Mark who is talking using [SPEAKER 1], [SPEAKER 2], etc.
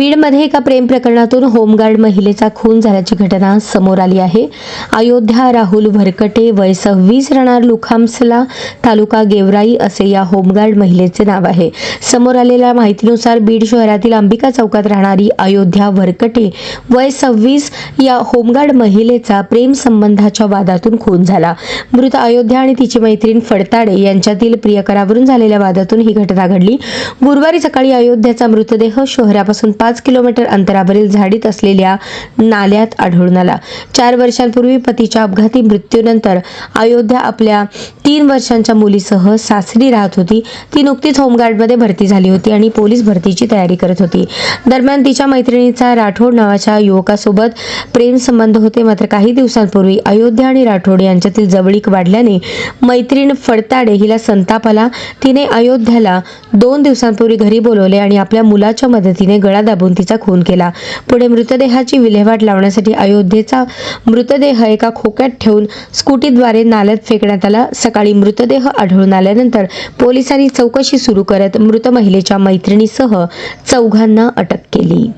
[SPEAKER 1] बीडमध्ये एका प्रेम प्रकरणातून होमगार्ड महिलेचा खून झाल्याची घटना समोर आली आहे. अयोध्या राहुल भरकटे वय सव्वीस राहणार लुखामसला तालुका गेवराई असे या होमगार्ड महिलेचे नाव आहे. समोर आलेल्या माहितीनुसार बीड शहरातील अंबिका चौकात राहणारी अयोध्या भरकटे वय सव्वीस या होमगार्ड महिलेचा प्रेम संबंधाच्या वादातून खून झाला. मृत अयोध्या आणि तिची मैत्रीण फडताडे यांच्यातील प्रियकरावरून झालेल्या वादातून ही घटना घडली. गुरुवारी सकाळी अयोध्याचा मृतदेह शहरापासून पाच पाच किलोमीटर अंतरावरील झाडीत असलेल्या नाल्यात आढळून आला. चार वर्षांपूर्वी पतीच्या अपघाती मृत्यूनंतर अयोध्या आपल्या तीन वर्षांच्या मुलीसह सासरी राहत होती. ती नुकतीच होमगार्डमध्ये भरती झाली होती आणि पोलीस भरतीची तयारी करत होती. दरम्यान तिच्या मैत्रिणीचा राठोड नावाच्या युवकासोबत प्रेमसंबंध होते. मात्र काही दिवसांपूर्वी अयोध्या आणि राठोड यांच्यातील जवळीक वाढल्याने मैत्रीण फडताडे हिला संताप आला. तिने अयोध्याला दोन दिवसांपूर्वी घरी बोलवले आणि आपल्या मुलाच्या मदतीने गळा दाबून तिचा खून केला. पुढे मृतदेहाची विल्हेवाट लावण्यासाठी अयोध्येचा मृतदेह एका खोक्यात ठेवून स्कूटीद्वारे नाल्यात फेकण्यात आला. सकाळी मृतदेह आढळून आल्यानंतर पोलिसांनी चौकशी सुरू करत मृत महिलेच्या मैत्रिणीसह चौघांना अटक केली.